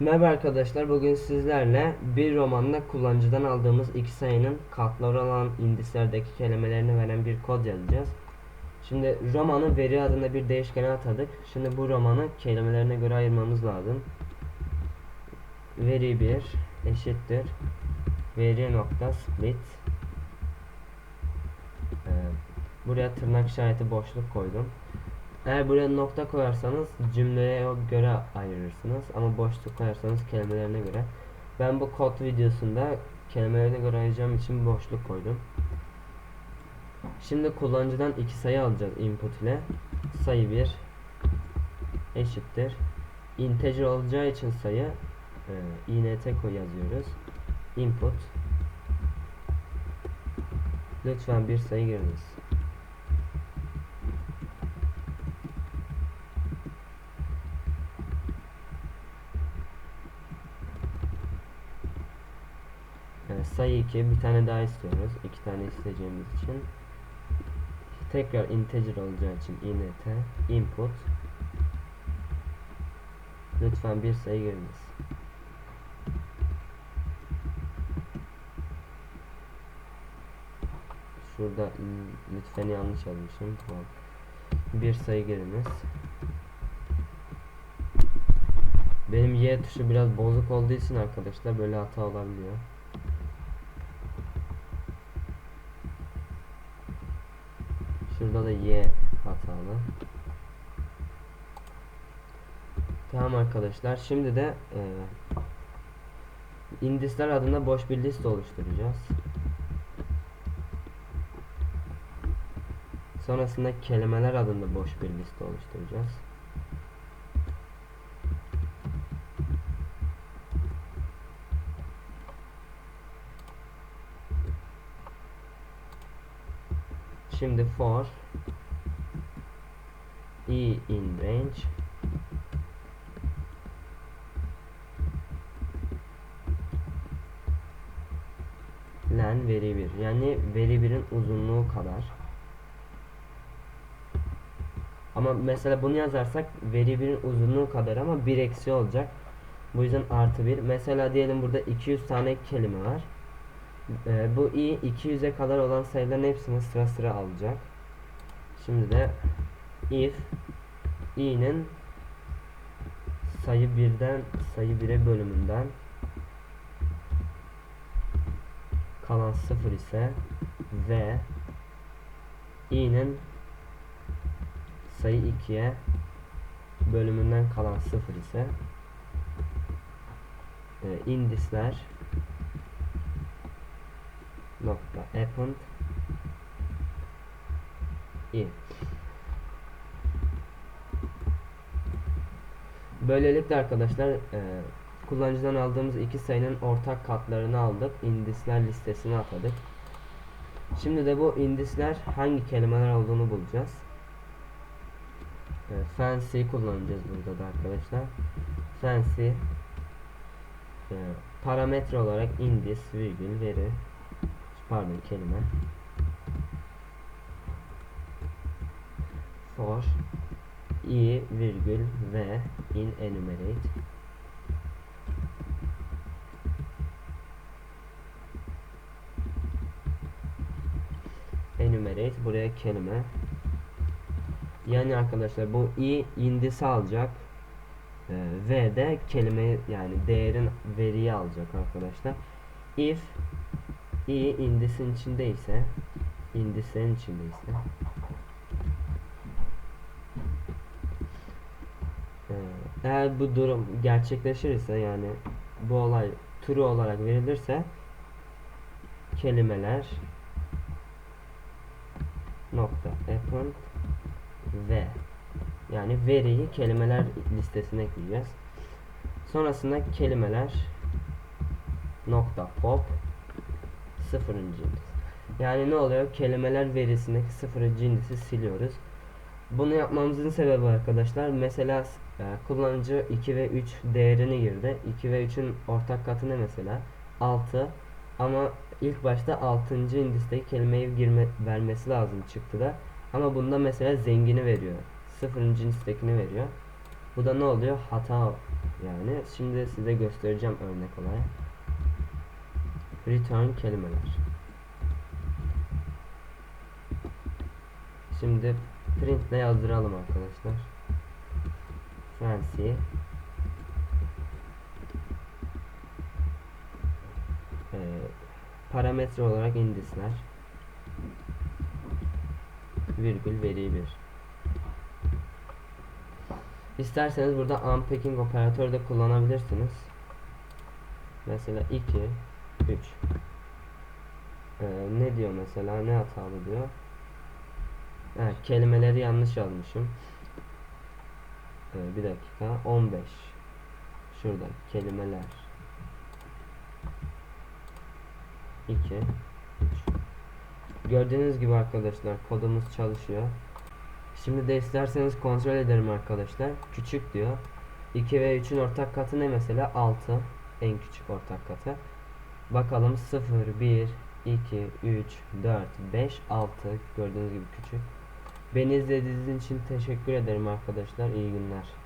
Merhaba arkadaşlar bugün sizlerle bir romanda kullanıcıdan aldığımız iki sayının katları olan indislerdeki kelimelerini veren bir kod yazacağız. Şimdi romanı veri adında bir değişkene atadık. Şimdi bu romanı kelimelerine göre ayırmamız lazım. Veri 1 eşittir veri nokta split Ee, buraya tırnak işareti boşluk koydum. Eğer buraya nokta koyarsanız cümleye göre ayırırsınız ama boşluk koyarsanız kelimelerine göre. Ben bu kod videosunda kelimelerine göre ayıracağım için boşluk koydum. Şimdi kullanıcıdan iki sayı alacağız input ile. Sayı 1 eşittir. Integer olacağı için sayı e, int koy yazıyoruz. Input Lütfen bir sayı giriniz. Yani sayı 2 bir tane daha istiyoruz. iki tane isteyeceğimiz için. Tekrar integer olacağı için int input Lütfen bir sayı giriniz. Şurada l- lütfen yanlış yazmışım. Tamam. Bir sayı giriniz. Benim Y tuşu biraz bozuk olduğu için arkadaşlar böyle hata olabiliyor. Şurada da Y hatalı. Tamam arkadaşlar. Şimdi de e, indisler adında boş bir liste oluşturacağız. Sonrasında kelimeler adında boş bir liste oluşturacağız. Şimdi for i in range. Len veri 1 yani veri 1'in uzunluğu kadar. Ama mesela bunu yazarsak veri 1'in uzunluğu kadar ama bir eksi olacak. Bu yüzden artı 1 mesela diyelim burada 200 tane kelime var Ee, bu i 200'e kadar olan sayıların hepsini sıra sıra alacak. Şimdi de if i'nin sayı 1'den sayı 1'e bölümünden kalan 0 ise ve i'nin sayı 2'ye bölümünden kalan 0 ise e, indisler nokta append i Böylelikle arkadaşlar e, kullanıcıdan aldığımız iki sayının ortak katlarını aldık. indisler listesine atadık. Şimdi de bu indisler hangi kelimeler olduğunu bulacağız. E, fancy kullanacağız burada da arkadaşlar. Fancy e, parametre olarak indis virgül veri pardon kelime. For i virgül ve in enumerate. Enumerate buraya kelime. Yani arkadaşlar bu i indisi alacak. Ee, v de kelime yani değerin veriyi alacak arkadaşlar. İf i indisin içindeyse indislerin içindeyse Ee, eğer bu durum gerçekleşirse yani bu olay true olarak verilirse kelimeler nokta append ve yani veriyi kelimeler listesine ekleyeceğiz. Sonrasında kelimeler nokta pop sıfırıncı indis. Yani ne oluyor? Kelimeler verisindeki sıfırıncı indisi siliyoruz. Bunu yapmamızın sebebi arkadaşlar mesela e, kullanıcı 2 ve 3 değerini girdi. 2 ve 3'ün ortak katı ne mesela? 6 ama ilk başta 6. indisteki kelimeyi girme, vermesi lazım çıktı da. Ama bunda mesela zengini veriyor. 0. indistekini veriyor. Bu da ne oluyor? Hata yani. Şimdi size göstereceğim örnek olarak. Return kelimeler. Şimdi printle yazdıralım arkadaşlar. Fancy Ee, parametre olarak indisler virgül veri 1 İsterseniz burada unpacking operatörü de kullanabilirsiniz. Mesela 2 3 ee, ne diyor mesela ne hatalı diyor evet, kelimeleri yanlış yazmışım ee, bir dakika 15 şurada kelimeler 2 3 Gördüğünüz gibi arkadaşlar kodumuz çalışıyor. Şimdi de isterseniz kontrol edelim arkadaşlar. Küçük diyor. 2 ve 3'ün ortak katı ne mesela? 6. En küçük ortak katı. Bakalım 0, 1, 2, 3, 4, 5, 6. Gördüğünüz gibi küçük. Beni izlediğiniz için teşekkür ederim arkadaşlar. İyi günler.